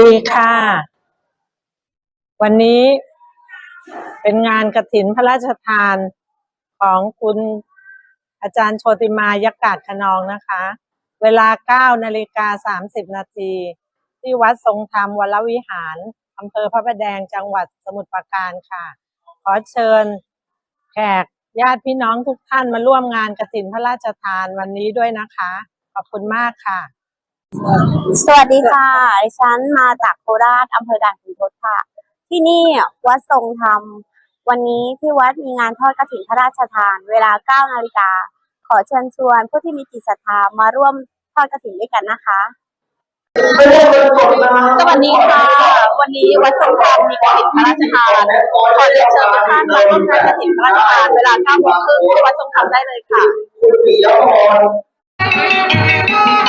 ดีค่ะ วันนี้เป็นงานกระถินพระราชทานของคุณอาจารย์โชติมายักกาศขนองนะคะ เวลา 9นาฬิกา30 นาที ที่วัดทรงธรรมวรวิหารอำเภอพระประแดงจังหวัดสมุทรปราการค่ะ ขอเชิญแขกญาติพี่น้องทุกท่านมาร่วมงานกระถินพระราชทานวันนี้ด้วยนะคะ อบคุณมากค่ะ สวัสดีค่ะดิฉันมาจากโคราชอำเภอด่านขุนทดค่ะ ที่นี่วัดทรงธรรม วันนี้ที่วัดมีงานทอดกฐินพระราชทาน เวลา 9 นาฬิกา ขอเชิญชวนผู้ที่มีจิตศรัทธามาร่วมทอดกฐินด้วยกันนะคะสวัสดีค่ะ วันนี้วัดทรงธรรมมีกฐินพระราชทานขอเรียนเชิญทุกท่านมาร่วมงานกฐินพระราชทานเวลา9โมงครึ่งที่วัดทรงธรรมได้เลยค่ะ Música